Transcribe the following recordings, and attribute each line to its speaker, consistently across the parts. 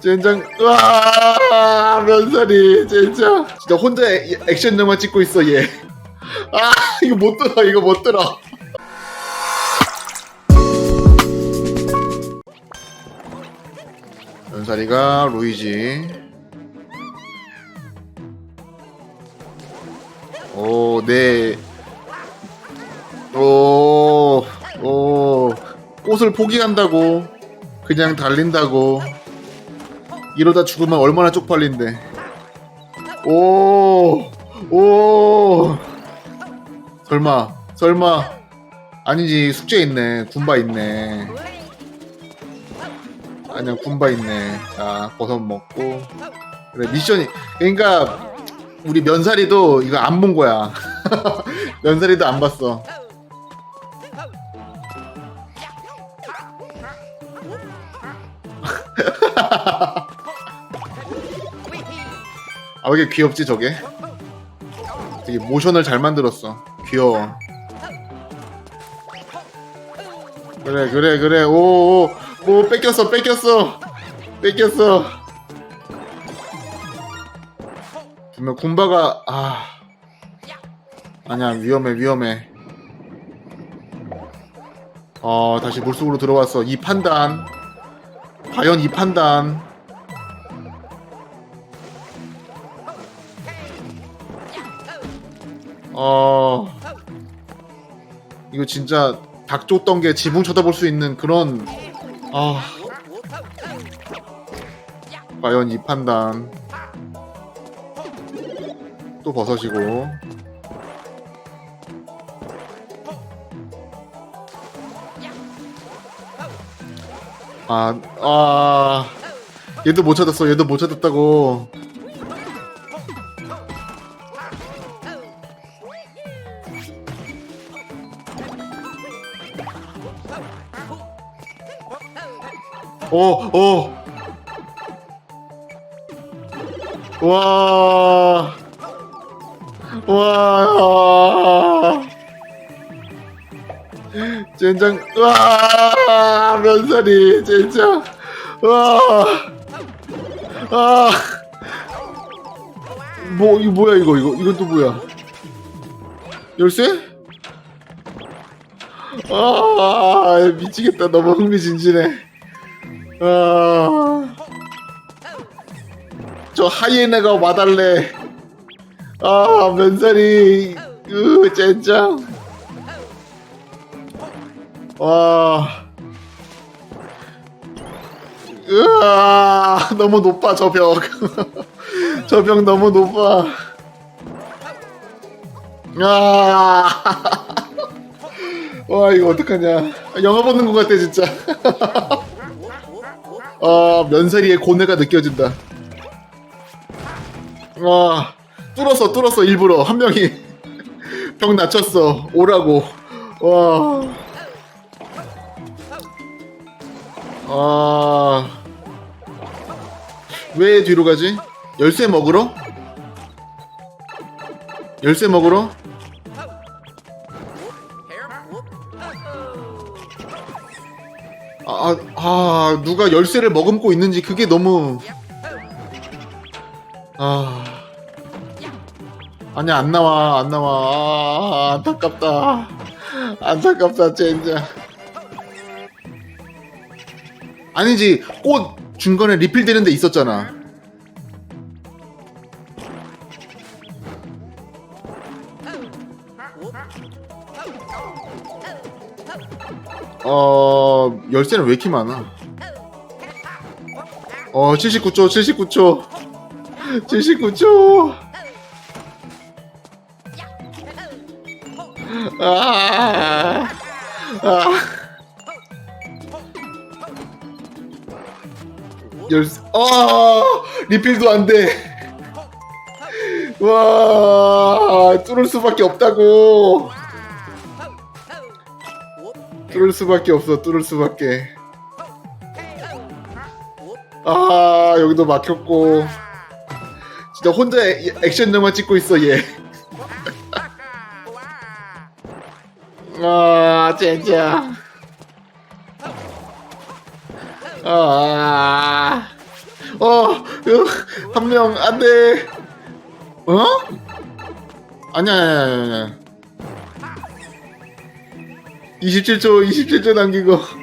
Speaker 1: 젠장 와 면사리 젠장 진짜 혼자 애- 액션 영화 찍고 있어 얘. 아 이거 못 들어 이거 못 들어. 면사리가 루이지. 오, 네. 오, 오, 꽃을 포기한다고. 그냥 달린다고. 이러다 죽으면 얼마나 쪽팔린데. 오, 오. 설마, 설마. 아니지, 숙제 있네. 군바 있네. 아니야, 군바 있네. 자, 버섯 먹고. 그래, 미션이. 그러니까, 우리 면사리도 이거 안 본 거야. 면사리도 안 봤어. 아, 왜 이렇게 귀엽지, 저게? 되게 모션을 잘 만들었어. 귀여워. 그래, 그래, 그래. 오, 오, 오, 뺏겼어, 뺏겼어. 뺏겼어. 분명 군바가, 아. 아니야, 위험해, 위험해. 어, 다시 물속으로 들어왔어. 이 판단. 과연 이 판단. 어. 이거 진짜 닭 쫓던 게 지붕 쳐다볼 수 있는 그런 아. 과연 이 판단. 또 버섯이고. 아, 아, 얘도 못 찾았어. 얘도 못 찾았다고. 오, 오. 와. 와. 젠장. 와. 면사리. 젠장. 와. 아. 뭐, 이거 뭐야, 이거, 이거, 이건 또 뭐야? 열쇠? 아, 미치겠다. 너무 흥미진진해. 아, 저 하이에나가 와달래. 아, 면사리. 으, 젠장. 와. 으아, 너무 높아, 저 벽. 저 벽 너무 높아. 아. 와, 이거 어떡하냐. 영화 보는 것 같아, 진짜. 아, 면사리의 고뇌가 느껴진다. 와, 뚫었어, 뚫었어, 일부러. 한 명이 벽 낮췄어. 오라고. 와. 아. 왜 뒤로 가지? 열쇠 먹으러? 열쇠 먹으러? 아, 아, 아, 누가 열쇠를 머금고 있는지 그게 너무. 아. 아니 안 나와 안 나와. 아, 안타깝다. 안타깝다 젠장. 아니지 꽃 중간에 리필되는 데 있었잖아 어 열쇠는 왜 이렇게 많아? 어 79초 79초. 79초. 아, 아. 열쇠 어 리필도 안돼. 와 뚫을 수밖에 없다고 뚫을 수밖에 없어 뚫을 수밖에 아 여기도 막혔고 진짜 혼자 애- 액션 영화 찍고 있어 얘. 아 진짜. 아 어, 한 명, 안 돼. 어? 아니야, 아니야, 아니야, 아니야. 27초, 27초 남기고.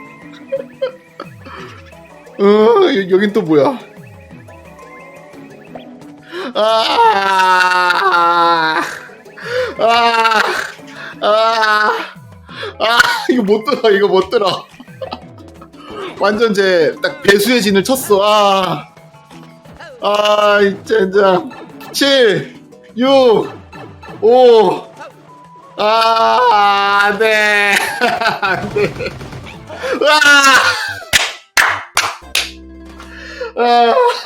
Speaker 1: 어, 여- 여긴 또 뭐야? 아, 아, 아, 아, 이거 못 들어, 이거 못 들어. 완전 제 딱 배수의 진을 쳤어. 아, 아, 이 젠장. 7, 6, 5, 아, 안 돼. 안 돼. 아! 아!